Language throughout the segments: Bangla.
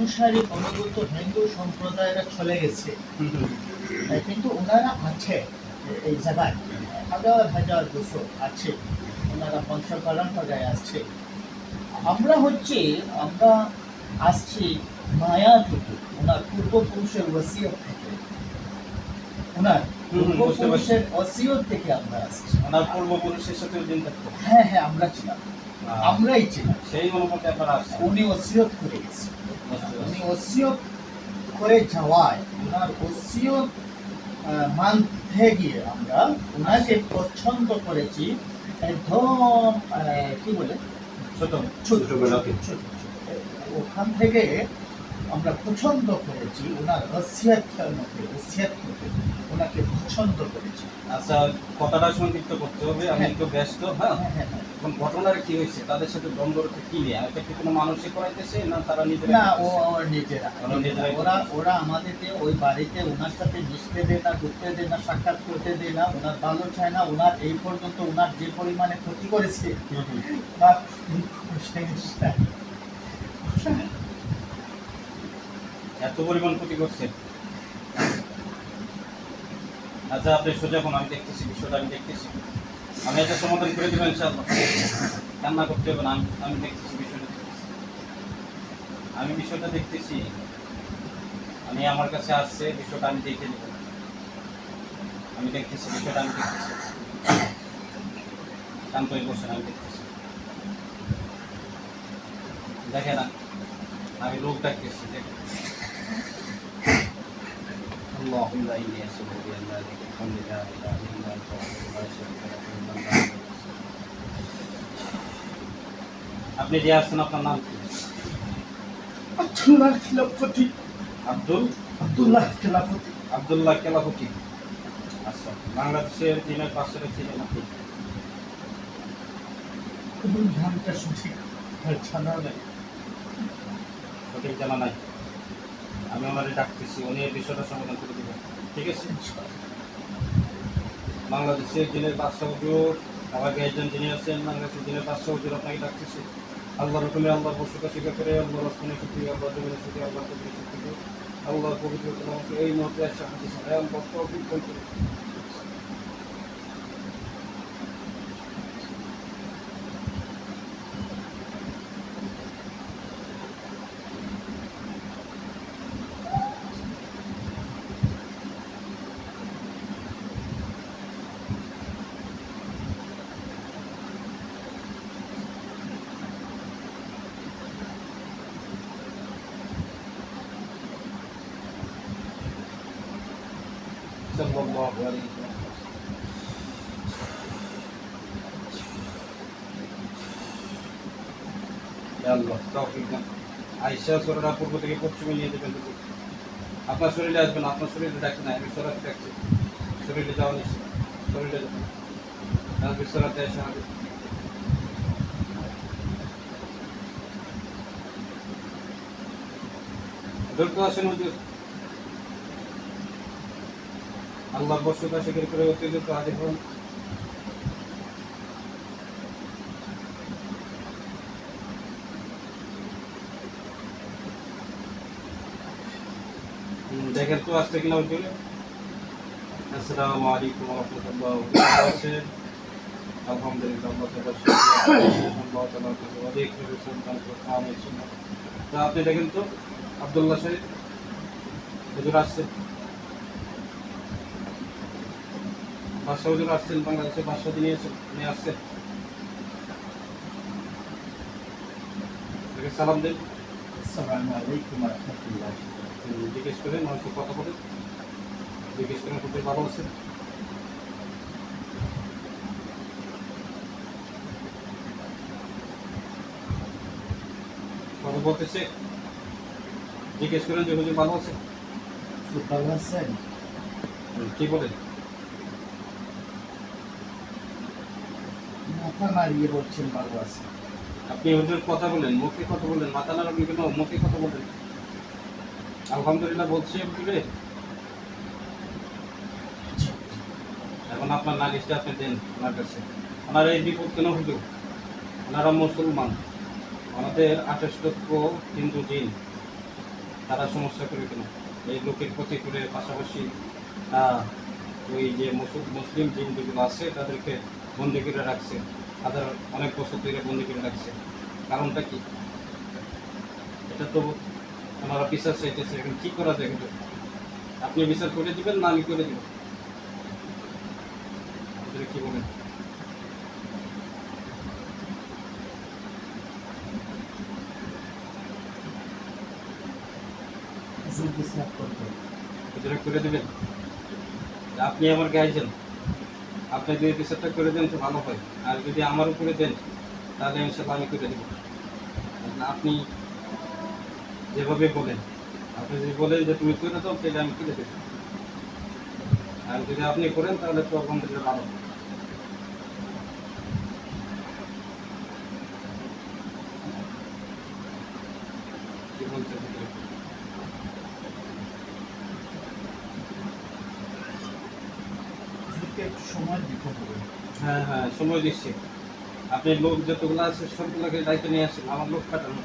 অনুসারী অনুগত হিন্দু সম্প্রদায়েরা চলে গেছে। কিন্তু ওনারা আছে এই জায়গায়। হাজার হাজার বছর আছে ওনারা বংশ পরম্পরায় আসছে। আমরা হচ্ছে আমরা আসছি মায়া থেকে ওনার পূর্বপুরুষের ওসিয়ত থেকে। ওনার পূর্বপুরুষের ওসিয়ত থেকে আমরা আসছি। ওনার পূর্বপুরুষের সাথে হ্যাঁ হ্যাঁ আমরা ছিলাম। আমরাই ছিলাম। সেই অনুপাতে আপনারা উনি ওসিয়ত করে গেছে। ওসিয়ত করে যাওয়ায় ওনার ওসিয়ত মানতে গিয়ে আমরা ওনাকে পছন্দ করেছি একদম কি বলে ছোট, ছোট। ওখান থেকে আমরা পছন্দ করেছি ওনার ওসিয়ত মধ্যে ওসিয়ত মধ্যে ওনাকে পছন্দ করেছি আচ্ছা কথাটা সংক্ষিপ্ত করতে হবে আমি হ্যাঁ। একটু ব্যস্ত হ্যাঁ হ্যাঁ হ্যাঁ হ্যাঁ। এখন ঘটনাটা কি হয়েছে তাদের সাথে দ্বন্দ্ব রেখে কি নিয়ে এটা কি কোনো মানুষই করাইতেছে না তারা নিজেরা না ও নিজেরা ওরা ওরা আমাদেরকে ওই বাড়িতে ওনার সাথে মিশতে দেয় না ঘুরতে দেয় না সাক্ষাৎ করতে দেয় না ওনার ভালো চায় না ওনার এই পর্যন্ত ওনার যে পরিমাণে ক্ষতি করেছে। তার নাই। এত পরিমাণ ক্ষতি করছে। আচ্ছা আপনি সোজা কোন আমি দেখতেছি, বিষয়টা আমি দেখতেছি। আমি এটা সমাধান করে দেবো, ইনশাআল্লাহ। কান্না করতে হবে না, আমি দেখতেছি বিষয়টা আমি বিষয়টা দেখতেছি। আমি আমার কাছে আসছে, বিষয়টা আমি দেখে দেবো আমি দেখতেছি, বিষয়টা আমি দেখতেছি। শান্ত হয়ে বসেন আমি দেখতেছি। দেখে না আমি লোক ডাকতেছি, দেখেন। اللهم إني أسألك بأن لا الحمد لا إله إلا أنت وحدك لا شريك لك المنان আপনি যে আসছেন আপনার নাম কি আব্দুল্লাহ খিলাফতি আব্দুল আব্দুল্লাহ খিলাফতি আব্দুল্লাহ কেলাফুকি আচ্ছা বাংলাদেশের দিনের পাঁচশো ছিলেন আপনি কোন নামটা সঠিক আর জানা নেই সঠিক জানা নাই আমি আমার ডাকতেছি, উনি এই বিষয়টা সমাধান করে দেবেন। ঠিক আছে? বাংলাদেশের দিনের পাঁচশো হুজুর আমার একজন যিনি আছেন, বাংলাদেশের দিনের পাঁচশো হুজুর, আপনাকে ডাকতেছি। আল্লাহ রকমে আল্লাহ বসুকে স্বীকার করে আল্লাহ রসমানের শক্তি আল্লাহ জমিনের শক্তি আল্লাহ কবির শক্তি আল্লাহ পবিত্র এই মুহূর্তে একসাথে আল্লাহ সাল্লাল্লাহু আলাইহি আল্লাহ, তৌফিক দান। আয়েশা সররা পূর্ব থেকে পশ্চিমে নিয়ে যাবেন। আপনার শরীরে আসবেন, আপনার শরীরে ডাকছে না আমি সরাতে ডাকছি। শরীরে যাওয়া নিশ্চিত। শরীরে যাবেন। সরাতে আসা হবে। দ্রুত আসেন হুজুর আল্লাহর বর্ষতা স্বীকার করে অতি দ্রুত হাজির হন দেখেন তো আসতে কিনা হুজুর আসসালামু আলাইকুম রাহমাতুল্লাহ আল্লাহ আল্লাহ আপনি দেখেন তো, আব্দুল্লাহ সাহেব, হুজুর আসছে। বাদশাহ হুজুর আসছেন বাংলাদেশে বাদশাহ নিয়ে এসে নিয়ে আসছেন। তাকে সালাম দেন। আসসালামু আলাইকুম ওয়া জিজ্ঞেস করেন কথা বলেন। জিজ্ঞেস করেন ভালো আছেন? কথা বলতেছে। জিজ্ঞেস করেন যে হুজুর ভালো আছে খুব ভালো আছেন কি বলেন? মাথা নাড়িয়ে বলছেন ভালো আছেন আপনি হুজুর কথা বলেন, মুখে কথা বলেন, মাথা নাড়াবেন কেন মুখে কথা বলেন। আলহামদুলিল্লাহ বলছি হুজুরে এখন আপনার নালিশটা আপনি দেন ওনার কাছে। ওনার এই বিপদ কেন হুজুর ওনারা মুসলমান। ওনাদের আঠাশ লক্ষ হিন্দু জিন, তারা সমস্যা করে কেন? এই লোকের ক্ষতি করে পাশাপাশি ওই যে মুসলিম জিন যেগুলো আছে, তাদেরকে বন্দি করে রাখছে। তাদের অনেক বছর ধরে বন্দি করে রাখছে। কারণটা কি? এটা তো ওনারা বিচার চাইতেছে এখন কি করা যায় কিন্তু আপনি বিচার করে দিবেন না আমি করে দিব। আপনারা কি বলেন? করে দিবেন? আপনি আমার গাইছেন আপনি যদি বিচারটা করে দেন তো ভালো হয়। আর যদি আমার উপরে দেন, তাহলে ইনশাল্লাহ আমি করে দেবো। আপনি যেভাবে বলেন, আপনি যদি বলেন যে তুমি করে দাও, তাহলে আমি করে দেবো। আর যদি আপনি করেন, তাহলে তো আলহামদুলিল্লাহ ভালো। বলছেন ভিতরে? হুজুরকে একটু সময় দিতে হবে হ্যাঁ হ্যাঁ সময় দিচ্ছি। আপনি লোক যতগুলো আছে, সবগুলোকে দায়িত্ব নিয়ে আসছেন আমার লোক কাটানো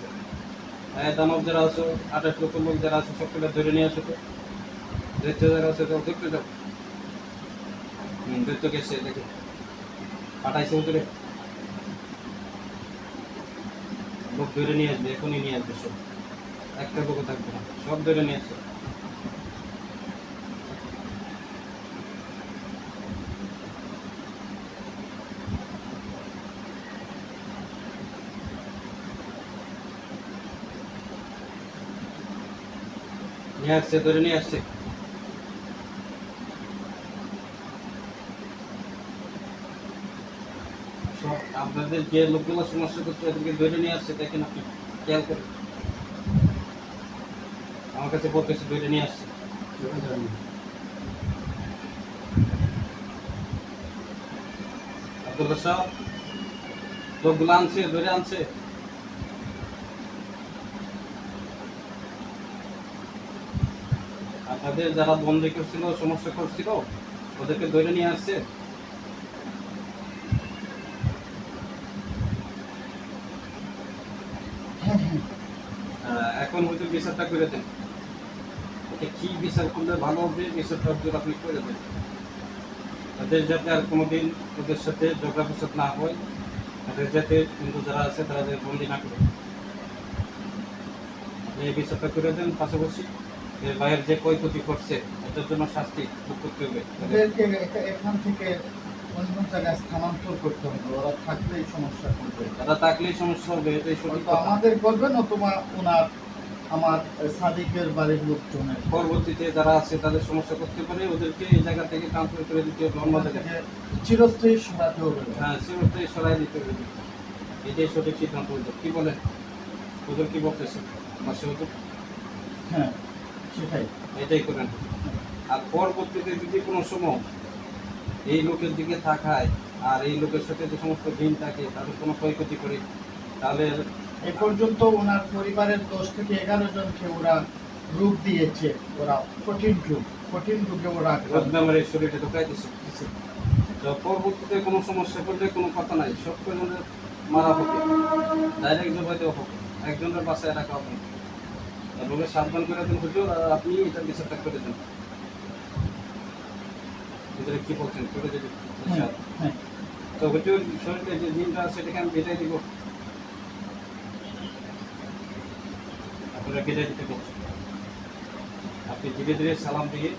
হ্যাঁ দানব যারা আছে, আঠাশ লক্ষ লোক যারা আছে, সবগুলো ধরে নিয়ে আসো তো। দৈত্য যারা আছে তো দেখতে যাও হুম দৈত্য গেছে, দেখে। পাঠাইছে ভিতরে। লোক ধরে নিয়ে আসবে, এখনই নিয়ে আসবে সব। একটা লোকও থাকবে না। সব ধরে নিয়ে আসবে। আসছে, ধরে নিয়ে আসছে। আপনাদের যে লোকগুলো সমস্যা করছে, ওদেরকে ধরে নিয়ে আসছে, দেখেন আপনি, খেয়াল করে। আমার কাছে বলতেছে ধরে নিয়ে আসছে। আব্দুল্লাহ সাহ লোকগুলো আনছে, ধরে আনছে। আপনাদের যারা বন্দি করছিল সমস্যা করছিল ওদেরকে ধরে নিয়ে আসছে। হ্যাঁ হ্যাঁ। এখন হয়তো বিচারটা করে দেন। কি বিচার করলে ভালো হবে বিচারটা যদি আপনি করে দেন। তাদের যাতে আর কোনোদিন ওদের সাথে ঝগড়া ফসাদ না হয় তাদের যাতে কিন্তু যারা আছে তারা যাতে বন্দি না করে। আপনি এই বিচারটা করে দেন পাশাপাশি। যে ভাইয়ের যে ক্ষয়ক্ষতি করছে এটার জন্য শাস্তি ভোগ করতে হবে। ওদেরকে এখা- এখান থেকে অন্য জায়গায় স্থানান্তর করতে হবে ওরা থাকলেই সমস্যা করবে। তারা থাকলেই সমস্যা হবে এটাই সঠিক। আমাদের করবে নতুবা ওনার আমার সাদিকের বাড়ির লোকজনের। পরবর্তীতে যারা আছে তাদের সমস্যা করতে পারে ওদেরকে এই জায়গা থেকে ট্রান্সফার করে দিতে হবে অন্য জায়গায়। চিরস্থায়ী সরাতে হবে। হ্যাঁ সিরোজটাই সরাই দিতে হবে। এটাই সঠিক সিদ্ধান্ত হতো কি বলেন? ওদের কি বলতেছে মাসে হতো হ্যাঁ। সেটাই। এটাই করেন আর পরবর্তীতে যদি কোনো সময় এই লোকের দিকে থাকায় আর এই লোকের সাথে যে সমস্ত দিন থাকে তাদের কোনো ক্ষয়ক্ষতি করে তাহলে এ পর্যন্ত ওনার পরিবারের দশ থেকে এগারো জনকে ওরা রূপ দিয়েছে। ওরা কঠিন রূপ কঠিন রূপে ওরা এই শরীরে ঢুকাই দিচ্ছে তো পরবর্তীতে কোনো সমস্যা করলে কোনো কথা নাই সব কজনের মারা হবে। ডাইরেক্ট জবাই দেওয়া হবে একজনের বাসায় রাখা হবে। না। সাবধান করে দেন হুজুর আর আপনি এটা বিচারটা করে দেন। হুজুরে কি বলছেন? করে দেবেন হ্যাঁ, হ্যাঁ। তো হুজুর শরীরে যে দিনটা আছে সেটাকে আমি বিদায় দিব। আপনারা বিদায় দিতে বলছেন। আপনি ধীরে ধীরে সালাম দিয়ে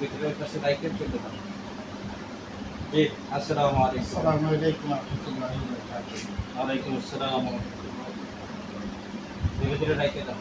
ভিতরের কাছে দায়িত্বে চলতে পারেন জি আসসালামু আলাইকুম। আসসালামু আলাইকুম ওয়া ওয়ালাইকুম আসসালাম। ধীরে ধীরে দায়িত্বে দাও